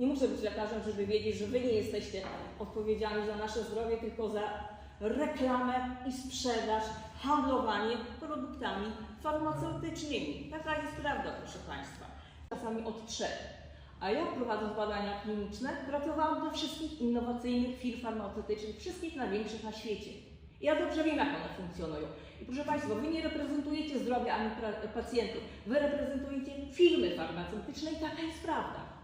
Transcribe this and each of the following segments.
Nie muszę być lekarzem, żeby wiedzieć, że wy nie jesteście odpowiedzialni za nasze zdrowie, tylko za reklamę i sprzedaż, handlowanie produktami farmaceutycznymi. Taka jest prawda, proszę Państwa. Czasami od trzech. A ja prowadząc badania kliniczne, pracowałam dla wszystkich innowacyjnych firm farmaceutycznych, wszystkich największych na świecie. Ja dobrze wiem, jak one funkcjonują. I proszę Państwa, Wy nie reprezentujecie zdrowia ani pacjentów, Wy reprezentujecie firmy farmaceutyczne i taka jest prawda.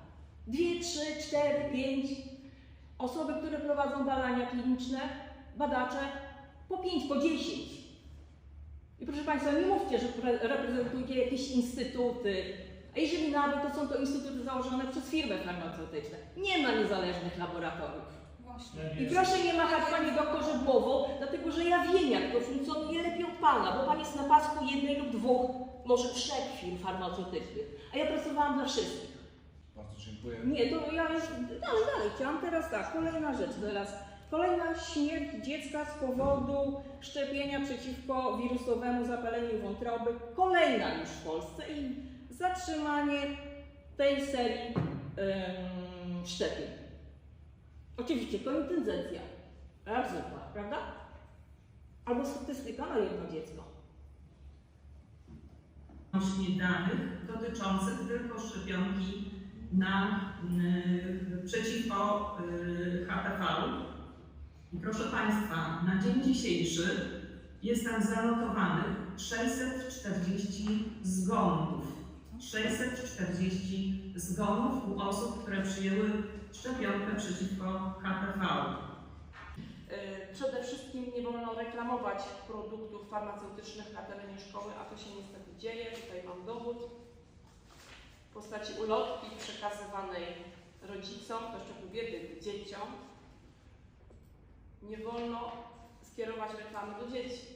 Dwie, trzy, cztery, pięć osoby, które prowadzą badania kliniczne, badacze, po pięć, po dziesięć. I proszę Państwa, nie mówcie, że pre- reprezentujecie jakieś instytuty. A jeżeli nawet, to są to instytuty założone przez firmy farmaceutyczne. Nie ma niezależnych laboratoriów. Właśnie. I proszę nie machać Panie doktorze głową, dlatego że ja wiem, jak to funkcjonuje lepiej od Pana, bo Pan jest na pasku jednej lub dwóch, może trzech firm farmaceutycznych, a ja pracowałam dla wszystkich. Bardzo dziękuję. Nie, to ja już dalej, dalej chciałam teraz tak, kolejna rzecz teraz. Kolejna śmierć dziecka z powodu szczepienia przeciwko wirusowemu zapaleniu wątroby. Kolejna już w Polsce i zatrzymanie tej serii em, szczepień. Oczywiście. Jak zwykła, prawda? Albo statystyka na jedno dziecko. odnośnie danych dotyczących tylko szczepionki na, y, przeciwko y, HPV. I proszę Państwa, na dzień dzisiejszy jest tam zanotowanych 640 zgonów. 640 zgonów u osób, które przyjęły szczepionkę przeciwko HPV. Y, Przede wszystkim nie wolno reklamować produktów farmaceutycznych na terenie szkoły, a to się niestety dzieje. Tutaj mam dowód postaci ulotki przekazywanej rodzicom, to szczepu biednych dzieciom. Nie wolno skierować reklamy do dzieci.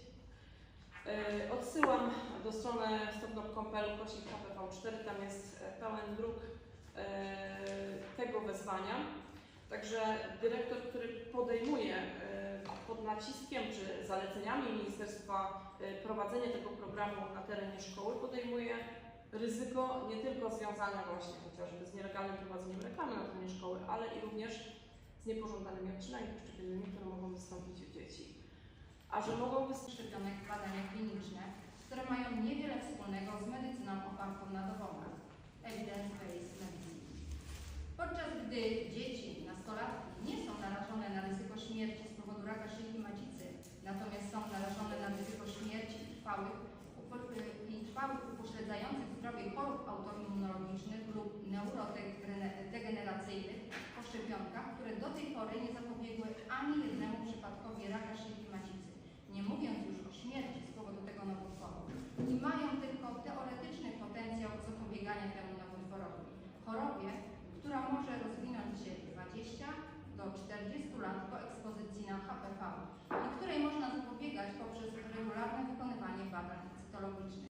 Y, Odsyłam do strony stop.pl kośnik HPV4, tam jest e, pełen druk e, tego wezwania. Także dyrektor, który podejmuje e, pod naciskiem czy zaleceniami ministerstwa e, prowadzenie tego programu na terenie szkoły, podejmuje ryzyko nie tylko związane właśnie chociażby z nielegalnym prowadzeniem reklamy na terenie szkoły, ale i również z niepożądanymi odczynami poszczepiennymi, które mogą wystąpić u dzieci. A że mogą wystąpić szczepionek badania kliniczne, które mają niewiele wspólnego z medycyną opartą na dowodach, evidence-based medicine. Podczas gdy dzieci nastolatki nie są narażone na ryzyko śmierci z powodu raka szyjki macicy, natomiast są narażone na ryzyko śmierci trwałych, i trwałych upośledzających autoimmunologicznych lub neurodegeneracyjnych po szczepionkach, które do tej pory nie zapobiegły ani jednemu przypadkowi raka szyjki macicy, nie mówiąc już o śmierci z powodu tego nowotworu, i mają tylko teoretyczny potencjał zapobiegania temu nowotworowi, chorobie, która może rozwinąć się 20 do 40 lat po ekspozycji na HPV i której można zapobiegać poprzez regularne wykonywanie badań cytologicznych.